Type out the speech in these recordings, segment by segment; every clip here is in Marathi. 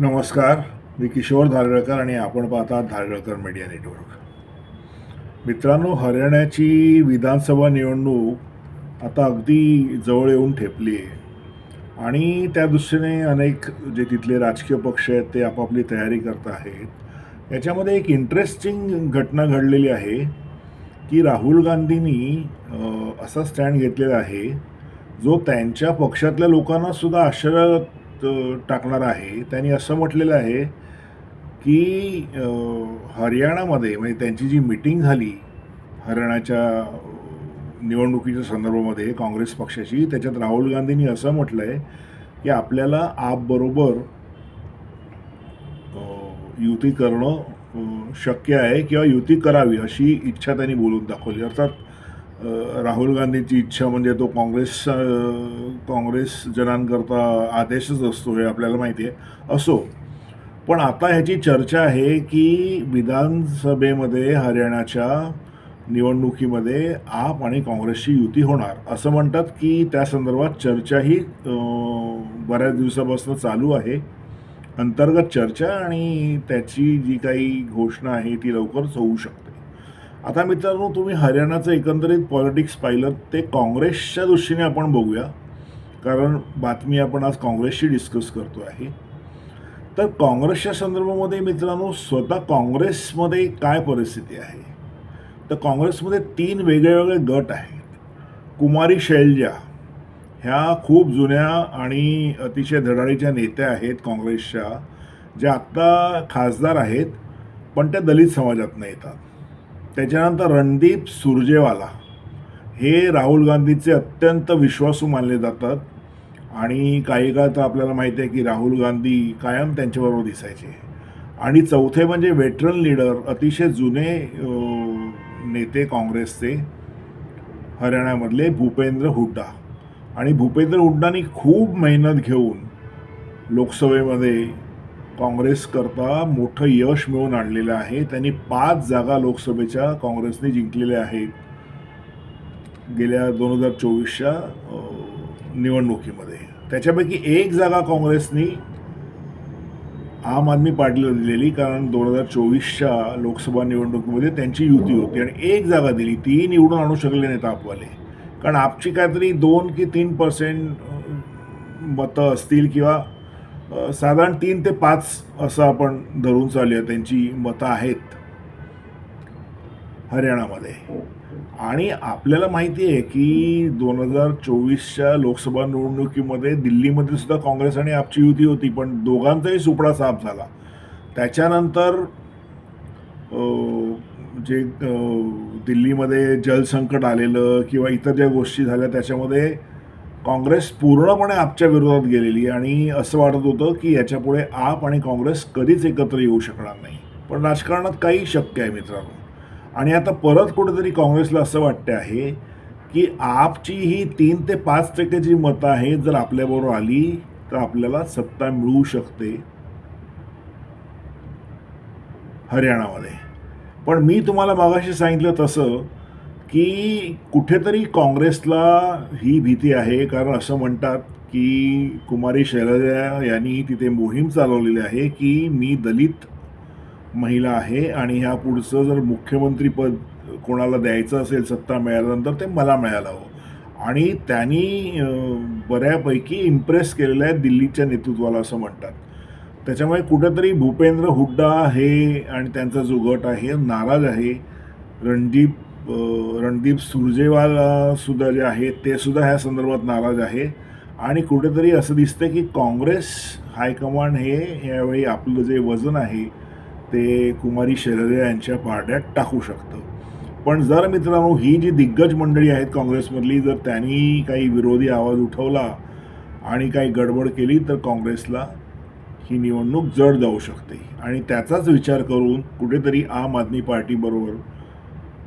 नमस्कार मी किशोर धारळकर आणि आपण पाहतात धारळकर मीडिया नेटवर्क. मित्रांनो हरियाणाची विधानसभा निवडणूक आता अगदी जवळ येऊन ठेपली आहे. आणि त्या दृष्टीने अनेक जे तिथले राजकीय पक्ष आहेत ते आपापली तयारी करत आहेत. याच्यामध्ये एक इंटरेस्टिंग घटना घडलेली आहे की राहुल गांधींनी असा स्टँड घेतलेला आहे जो त्यांच्या पक्षातल्या लोकांनासुद्धा आश्चर्य टाकणार आहे. त्यांनी असं म्हटलेलं आहे की हरियाणामध्ये म्हणजे त्यांची जी मिटिंग झाली हरियाणाच्या निवडणुकीच्या संदर्भामध्ये काँग्रेस पक्षाची त्याच्यात राहुल गांधींनी असं म्हटलं आहे की आपल्याला आपबरोबर युती करणं शक्य आहे किंवा युती करावी अशी इच्छा त्यांनी बोलून दाखवली. अर्थात राहुल गांधीची इच्छा म्हणजे तो काँग्रेस काँग्रेस जनांकरता आदेशच असतो हे आपल्याला माहिती आहे. असो. पण आता ह्याची चर्चा आहे की विधानसभेमध्ये हरियाणाच्या निवडणुकीमध्ये आप आणि काँग्रेसची युती होणार. असं म्हणतात की त्या संदर्भात चर्चाही बऱ्याच दिवसापासून चालू आहे. अंतर्गत चर्चा आणि त्याची जी काही घोषणा आहे ती लवकरच होऊ शकते. आता मित्रांनो तुम्ही हरियाणाचं एकंदरीत पॉलिटिक्स पाहिलं ते काँग्रेसच्या दृष्टीने आपण बघूया. कारण बातमी आपण आज काँग्रेसशी डिस्कस करतो आहे. तर काँग्रेसच्या संदर्भामध्ये मित्रांनो स्वतः काँग्रेसमध्ये काय परिस्थिती आहे? तर काँग्रेसमध्ये तीन वेगळे वेगळे गट आहेत. कुमारी शैलजा ह्या खूप जुन्या आणि अतिशय धडाडीच्या नेत्या आहेत काँग्रेसच्या ज्या आत्ता खासदार आहेत पण त्या दलित समाजातनं येतात. त्याच्यानंतर रणदीप सुरजेवाला हे राहुल गांधीचे अत्यंत विश्वासू मानले जातात. आणि काही काळ तर आपल्याला माहिती आहे की राहुल गांधी कायम त्यांच्याबरोबर दिसायचे. आणि चौथे म्हणजे वेटरन लीडर अतिशय जुने नेते काँग्रेसचे हरियाणामधले भूपेंद्र हुड्डा. आणि भूपेंद्र हुड्डानी खूप मेहनत घेऊन लोकसभेमध्ये काँग्रेसकरता मोठं यश मिळवून आणलेलं आहे. त्यांनी पाच जागा लोकसभेच्या काँग्रेसने जिंकलेल्या आहेत. गेल्या दोन हजार चोवीसच्या निवडणुकीमध्ये. त्याच्यापैकी एक जागा काँग्रेसनी आम आदमी पार्टीला दिलेली कारण दोन हजार चोवीसच्या लोकसभा निवडणुकीमध्ये त्यांची युती होती आणि एक जागा दिली. ती निवडून आणू शकले नाहीत आपवाले. कारण आपची काहीतरी दोन की तीन पर्सेंट मतं असतील किंवा साधारण तीन ते पाच असं आपण धरून चालूया. त्यांची मतं आहेत. हरियाणामध्ये. आणि आपल्याला माहिती आहे की दोन हजार चोवीसच्या लोकसभा निवडणुकीमध्ये दिल्लीमध्ये सुद्धा काँग्रेस आणि आपची युती होती पण दोघांचाही सुपडा साफ झाला. त्याच्यानंतर जे दिल्लीमध्ये जलसंकट आलेलं किंवा इतर ज्या गोष्टी झाल्या त्याच्यामध्ये काँग्रेस पूर्णपणे आपच्या विरोधात गेलेली आणि असं वाटत होतं की याच्यापुढे आप आणि काँग्रेस कधीच एकत्र येऊ शकणार नाही. पण राजकारणात काही शक्य आहे मित्रांनो. आणि आता परत कुठेतरी काँग्रेसला असं वाटते आहे की आपची ही तीन ते पाच टक्के जी मतं आहेत जर आपल्याबरोबर आली तर आपल्याला सत्ता मिळू शकते हरियाणामध्ये. पण मी तुम्हाला मागाशी सांगितलं तसं की कुठेतरी काँग्रेसला ही भीती आहे कारण असं म्हणतात की कुमारी शैलजा यांनी तिथे मोहीम चालवलेली आहे की मी दलित महिला आहे आणि ह्या पुढचं जर मुख्यमंत्रीपद कोणाला द्यायचं असेल सत्ता मिळाल्यानंतर ते मला मिळायला हवं हो. आणि त्यांनी बऱ्यापैकी इम्प्रेस केलेलं आहे दिल्लीच्या नेतृत्वाला असं म्हणतात. त्याच्यामुळे कुठेतरी भूपेंद्र हुड्डा हे आणि त्यांचा जो गट आहे नाराज आहे. रणदीप रणदीप सुरजेवाला सुद्धा जे आहे ते सुद्धा ह्या संदर्भात नाराज आहे. आणि कुठेतरी असं दिसतं की काँग्रेस हायकमांड हे यावेळी आपलं जे वजन आहे ते कुमारी शैलजा यांच्या पारड्यात टाकू शकतं. पण जर मित्रांनो ही जी दिग्गज मंडळी आहेत काँग्रेसमधली जर त्यांनी काही विरोधी आवाज उठवला आणि काही गडबड केली तर काँग्रेसला ही निवडणूक जड जाऊ शकते. आणि त्याचाच विचार करून कुठेतरी आम आदमी पार्टीबरोबर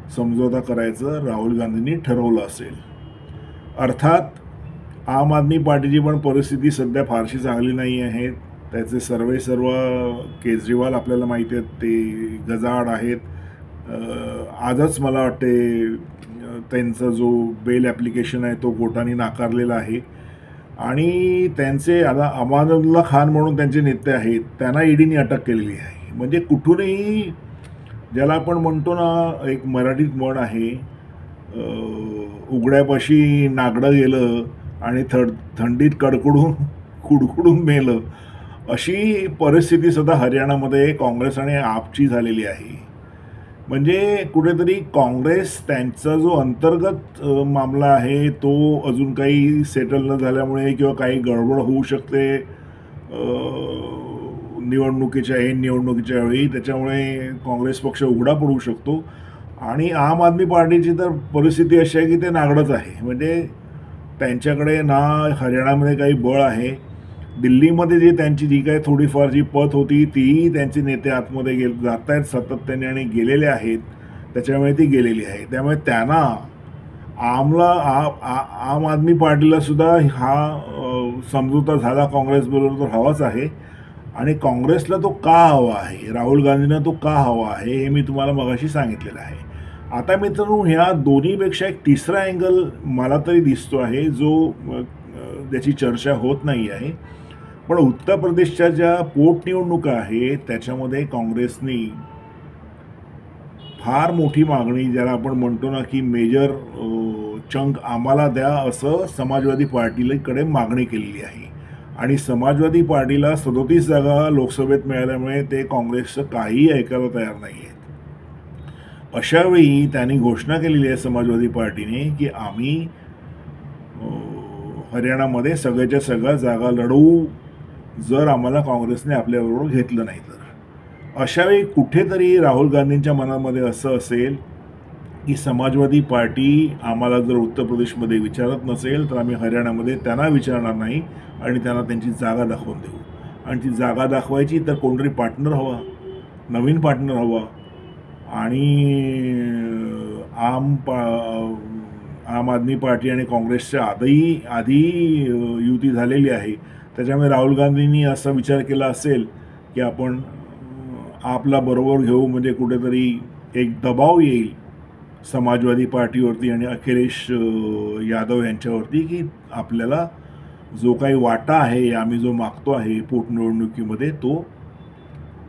समझोता करायचं राहुल गांधींनी ठरवलं असेल. अर्थात आम आदमी पार्टीची पण परिस्थिती सध्या फारशी चांगली नाही आहे. त्याचे सर्वे सर्व केजरीवाल आपल्याला माहिती आहेत ते गजाआड आहेत. आजच मला वाटते त्यांचा जो बेल ॲप्लिकेशन आहे तो कोर्टाने नाकारलेला आहे. आणि त्यांचे आता अमानुल्ला खान म्हणून त्यांचे नेते आहेत त्यांना ईडीने अटक केलेली आहे. म्हणजे कुठूनही ज्याला आपण म्हणतो ना एक मराठीत म्हण आहे उघड्यापाशी नागडं गेलं आणि थड थंडीत कडकडून कुडकुडून मेलं अशी परिस्थिती सध्या हरियाणामध्ये काँग्रेस आणि आपची झालेली आहे. म्हणजे कुठेतरी काँग्रेस त्यांचा जो अंतर्गत मामला आहे तो अजून काही सेटल न झाल्यामुळे किंवा काही गडबड होऊ शकते निवडणुकीच्या ऐन निवडणुकीच्या वेळी त्याच्यामुळे काँग्रेस पक्ष उघडा पडू शकतो. आणि आम आदमी पार्टीची तर परिस्थिती अशी आहे की ते नागडच आहे. म्हणजे त्यांच्याकडे ना हरियाणामध्ये काही बळ आहे. दिल्लीमध्ये जी त्यांची जी काही थोडीफार जी पत होती तीही त्यांचे नेते आतमध्ये गेले जात आहेत सातत्याने आणि गेलेले आहेत. त्याच्यामुळे ती गेलेली आहे. त्यामुळे त्यांना आमला आ- आ- आम आदमी पार्टीला सुद्धा हा अ, समझोता झाला. काँग्रेसबरोबर तर हवाच आहे. आणि काँग्रेसला तो का हवा आहे? राहुल गांधींना तो का हवा आहे? हे मी तुम्हाला मगाशी सांगितलेलं आहे. आता मित्रांनो ह्या दोन्हीपेक्षा एक तिसरा अँगल मला तरी दिसतो आहे जो त्याची चर्चा होत नाही आहे. पण उत्तर प्रदेशच्या ज्या पोटनिवडणुका आहेत त्याच्यामध्ये काँग्रेसने फार मोठी मागणी ज्याला आपण म्हणतो ना की मेजर चंक आम्हाला द्या असं समाजवादी पार्टीकडे मागणी केलेली आहे. आणि समाजवादी पार्टीला सदोतीस जागा लोकसभेत मिळाल्यामुळे ते काँग्रेसचं काही ऐकायला तयार नाही आहेत अशावेळी त्यांनी घोषणा केलेली आहे समाजवादी पार्टीने की आम्ही हरियाणामध्ये सगळ्याच्या सगळ्या जागा लढवू जर आम्हाला काँग्रेसने आपल्याबरोबर घेतलं नाही तर. अशावेळी कुठेतरी राहुल गांधींच्या मनामध्ये असं असेल की समाजवादी पार्टी आम्हाला जर उत्तर प्रदेशमध्ये विचारत नसेल तर आम्ही हरियाणामध्ये त्यांना विचारणार नाही आणि त्यांना त्यांची जागा दाखवून देऊ. आणि ती जागा दाखवायची तर कोणतरी पार्टनर हवा नवीन पार्टनर हवा. आणि आम पा आम आदमी पार्टी आणि काँग्रेसच्या आधी आधी युती झालेली आहे. त्याच्यामुळे राहुल गांधींनी असा विचार केला असेल की आपण आपला बरोबर घेऊ म्हणजे कुठेतरी एक दबाव येईल. समाजवादी पार्टीवरती आणि अखिलेश यादव यांच्यावरती की आपल्याला जो काही वाटा आहे आम्ही जो मागतो आहे पोटनिवडणुकीमध्ये तो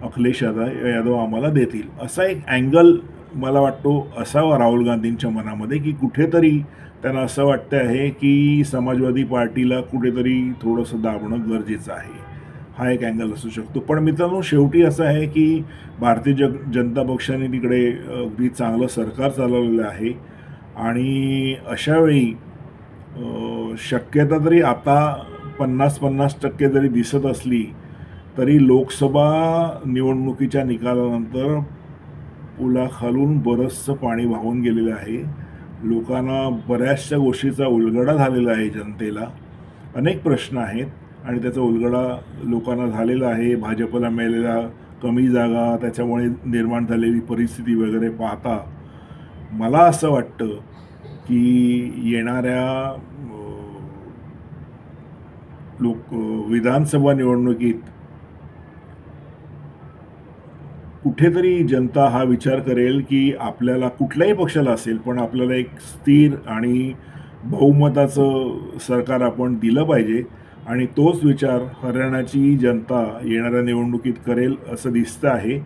अखिलेश यादव यादव आम्हाला देतील. असा एक अँगल मला वाटतो असावा राहुल गांधींच्या मनामध्ये की कुठेतरी त्यांना असं वाटतं आहे की समाजवादी पार्टीला कुठेतरी थोडंसं दाबणं गरजेचं आहे. हा एक अँगल असू शकतो. पण मित्रांनो शेवटी असं आहे की भारतीय जग जनता पक्षाने तिकडे अगदी चांगलं सरकार चालवलेलं आहे. आणि अशावेळी शक्यता तरी आता पन्नास पन्नास टक्के जरी दिसत असली तरी लोकसभा निवडणुकीच्या निकालानंतर पुलाखालून बरंचसं पाणी वाहून गेलेलं आहे. लोकांना बऱ्याचशा गोष्टीचा उलगडा झालेला आहे जनतेला. अनेक प्रश्न आहेत. आणि त्याचा उलगडा लोकांना झालेला आहे. भाजपला मिळालेला कमी जागा त्याच्यामुळे निर्माण झालेली परिस्थिती वगैरे पाहता मला असं वाटतं की येणाऱ्या लोक विधानसभा निवडणुकीत कुठेतरी जनता हा विचार करेल की आपल्याला कुठल्याही पक्षाला असेल पण आपल्याला एक स्थिर आणि बहुमताचं सरकार आपण दिलं पाहिजे. आणि तोच विचार हरियाणाची जनता येणाऱ्या निवडणुकीत करेल असं दिसतं आहे.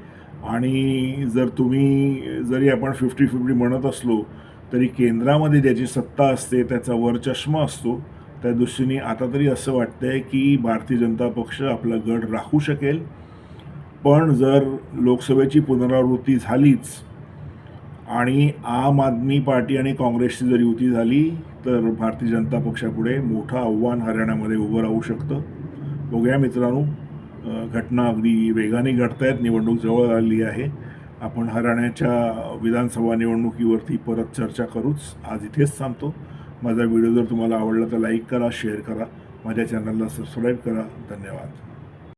आणि जर तुम्ही जरी आपण फिफ्टी फिफ्टी म्हणत असलो तरी केंद्रामध्ये ज्याची सत्ता असते त्याचा वरचष्मा असतो त्या दृष्टीने आता तरी असं वाटतंय की भारतीय जनता पक्ष आपला गड राखू शकेल. पण जर लोकसभेची पुनरावृत्ती झालीच आणि आम आदमी पार्टी आणि काँग्रेसची जर युती झाली तर भारतीय जनता पक्षापुढे मोठं आव्हान हरियाणामध्ये उभं राहू शकतं. बघूया मित्रांनो घटना अगदी वेगाने घडत आहेत निवडणूक जवळ आली आहे. आपण हरियाणाच्या विधानसभा निवडणुकीवरती परत चर्चा करूच. आज इथेच थांबतो. माझा व्हिडिओ जर तुम्हाला आवडला तर लाईक करा शेअर करा. माझ्या चॅनलला सबस्क्राईब करा. धन्यवाद.